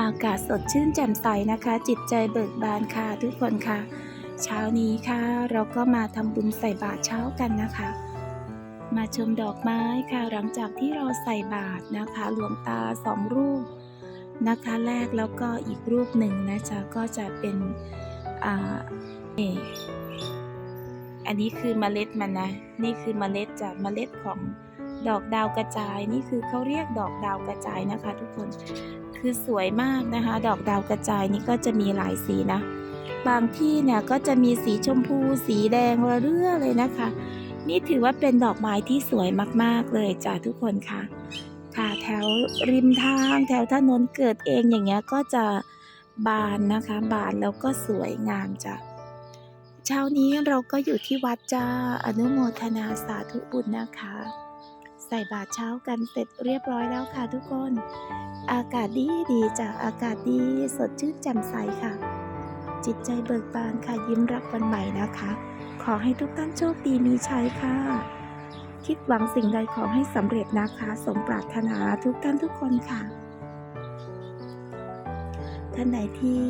อากาศสดชื่นแจ่มใสนะคะ จิตใจเบิกบานค่ะทุกคนค่ะ เช้านี้ค่ะ เราก็มาทำบุญใส่บาตรเช้ากันนะคะ มาชมดอกไม้ค่ะ หลังจากที่เราใส่บาตรนะคะ หลวงตาสองรูปนะคะแรกแล้วก็อีกรูปหนึ่งนะจ๊ะก็จะเป็นอ่าเอออันนี้คือเมล็ดมันนะ นี่คือเมล็ดจากเมล็ดของดอกดาวกระจาย นี่คือเขาเรียกดอกดาวกระจายนะคะ ทุกคน คือสวยมากนะคะ ดอกดาวกระจายนี่ก็จะมีหลายสีนะ บางที่เนี่ยก็จะมีสีชมพู สีแดงระเรื่อเลยนะคะ นี่ถือว่าเป็นดอกไม้ที่สวยมากๆเลยจ้ะทุกคนค่ะ ค่ะแถวริมทางแถวถนนเกิดเองอย่างเงี้ยก็จะบานนะคะ บานแล้วก็สวยงามจ้ะเช้านี้เราก็อยู่ที่วัดจ้าอนุโมทนาสาธุบุญนะคะ ใส่บาตรเช้ากันเสร็จเรียบร้อยแล้วค่ะทุกคน อากาศดีดีจ้ะอากาศดีสดชื่นแจ่มใสค่ะ จิตใจเบิกบานค่ะยิ้มรับวันใหม่นะคะ ขอให้ทุกท่านโชคดีมีชัยค่ะ คิดหวังสิ่งใดขอให้สำเร็จนะคะ สมปรารถนาทุกท่านทุกคนค่ะ ท่านไหนที่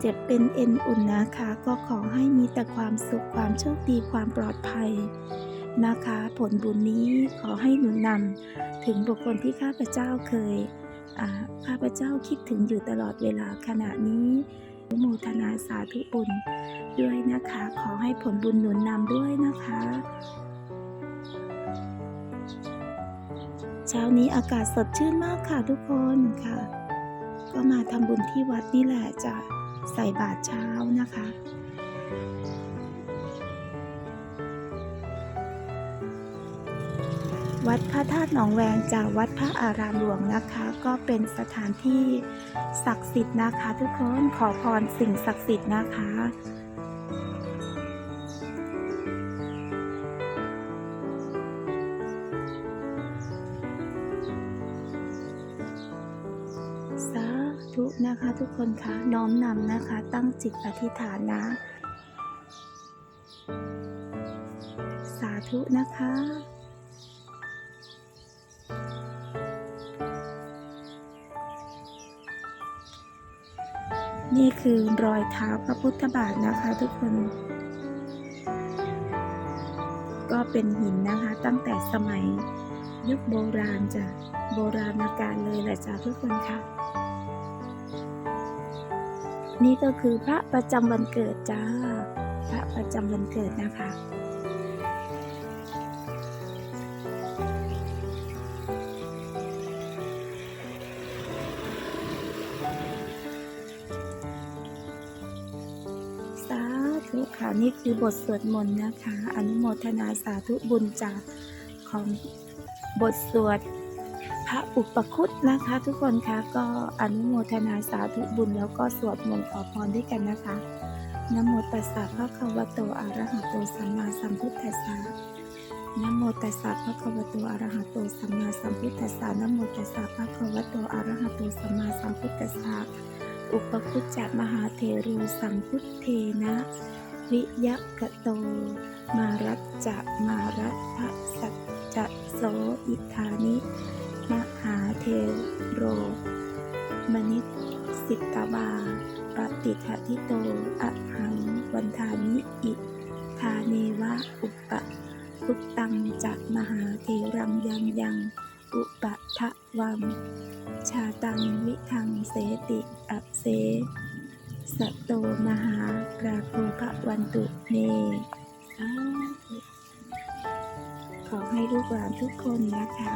เจ็บเป็นเอ็นอุ่นนะคะ ก็ขอให้มีแต่ความสุขความโชคดีความปลอดภัย นะคะ ผลบุญนี้ขอให้หนุนนำถึงบุคคลที่ข้าพเจ้าเคยข้าพเจ้าคิดถึงอยู่ตลอดเวลาขณะนี้โมทนาสาธุบุญด้วยนะคะ ขอให้ผลบุญหนุนนำด้วยนะคะ เช้านี้อากาศสดชื่นมากค่ะทุกคนค่ะ ก็มาทำบุญที่วัดนี่แหละจะใส่บาตรเช้านะคะ วัดพระธาตุหนองแวงจากวัดพระอารามหลวงนะคะ ก็เป็นสถานที่ศักดิ์สิทธิ์นะคะ ทุกคนขอพรสิ่งศักดิ์สิทธิ์นะคะสาธุนะคะทุกคนคะน้อมนำนะคะ ตั้งจิตอธิษฐานนะ สาธุนะคะ นี่คือรอยเท้าพระพุทธบาทนะคะทุกคน ก็เป็นหินนะคะ ตั้งแต่สมัยยุคโบราณจ้ะโบราณการเลยแหละจ้ะทุกคนค่ะ นี่ก็คือพระประจำวันเกิดจ้า พระประจำวันเกิดนะคะ ธุค่ะนี่คือบทสวดมนต์นะคะ อนุโมทนาสาธุบุญจากของบทสวดพระอุปคุตนะคะ ทุกคนคะก็อนุโมทนาสาธุบุญแล้วก็สวดมนต์ขอพรด้วยกันนะคะนโมตัสสะภะคะวโตอะระหะโตสัมมาสัมพุทธัสสะนโมตัสสะภะคะวโตอะระหะโตสัมมาสัมพุทธัสสะนโมตัสสะภะคะวโตอะระหะโตสัมมาสัมพุทธัสสะอุปคุจจะมหาเทรูสังพุทเทนะ วิยะกะโต มารัจจะมารัตะสัจจะโสอิธานิ มหาเทโร มนิสิตวาปฏิททิโตอะหังวันทานิอิทาเนวะอุปะพุตตังจะมหาเทรังยังยัง อุปะทะวัง ชาตังวิทังเสติอัเส สตโตมหาราโคภวันตุเนสาธุขอให้ลูกหลานทุกคนนะคะ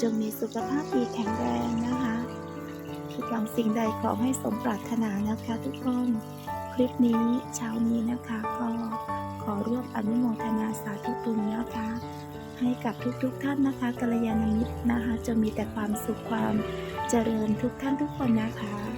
จงมีสุขภาพดีแข็งแรงนะคะคิดหวังสิ่งใดขอให้สมปรารถนานะคะทุกคน คลิปนี้เช้านี้นะคะก็ขอร่วมอนุโมทนาสาธุบุญนะคะ ให้กับทุกๆทท่านนะคะกัลยาณมิตรนะคะ จะมีแต่ความสุขความเจริญทุกท่านทุกคนนะคะ